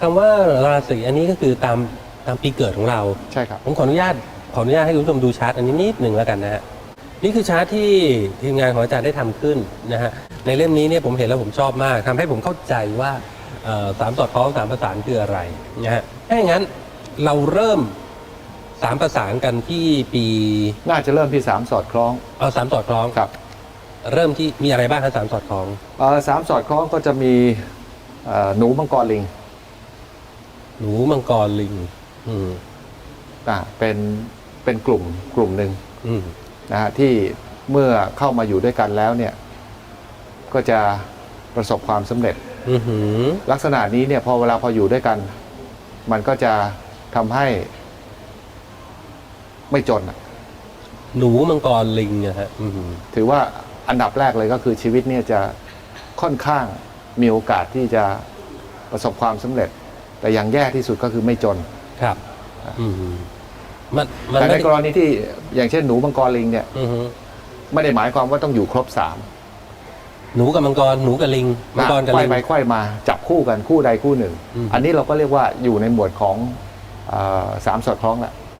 คำว่าราศีอันนี้ก็คือตามตามปีเกิดของเรา ใช่ครับ ผมขออนุญาตขออนุญาตให้คุณผู้ชมดูชาร์ตอันนี้นิดหนึ่งแล้วกันนะฮะนี่คือชาร์ตที่ทีมงานของอาจารย์ได้ทำขึ้นนะฮะในเล่มนี้เนี่ยผมเห็นแล้วผมชอบมากทำให้ผมเข้าใจว่าเอ่อสามสอดคล้องสามประสานคืออะไรนะฮะถ้าอย่างนั้นเราเริ่มสามประสานกันที่ปีน่าจะเริ่มที่สามสอดคล้องเอาสามสอดคล้อง ครับเริ่มที่มีอะไรบ้างครับสามสอดคล้อง เอ่อสามสอดคล้องก็จะมีเอ่อหนูมังกรลิง หนูมังกรลิง อืมอ่าเป็นเป็นกลุ่มกลุ่มหนึ่งอืมนะฮะที่เมื่อเข้ามาอยู่ด้วยกันแล้วเนี่ย ก็จะประสบความสำเร็จ อือหือ ลักษณะนี้เนี่ยพอเวลาพออยู่ด้วยกัน มันก็จะทำให้ไม่จนอะหนูมังกรลิงนะฮะ อือหือ ถือว่าอันดับแรกเลยก็คือชีวิตเนี่ยจะค่อนข้างมีโอกาสที่จะประสบความสำเร็จ แต่อย่างแย่ที่สุดก็คือไม่จน ครับอือหือมันมันแต่ในไม่ได้กรณีที่อย่างเช่นหนูมังกรลิงเนี่ยอือหือไม่ได้หมายความว่าต้องอยู่ครบสามหนูกับมังกรหนูกับลิงมังกรกับไขว้ลิงไปไขว้มาจับคู่กันคู่ใดคู่หนึ่ง อืม อันนี้เราก็เรียกว่าอยู่ในหมวดของเออสามสอดคล้องแหละ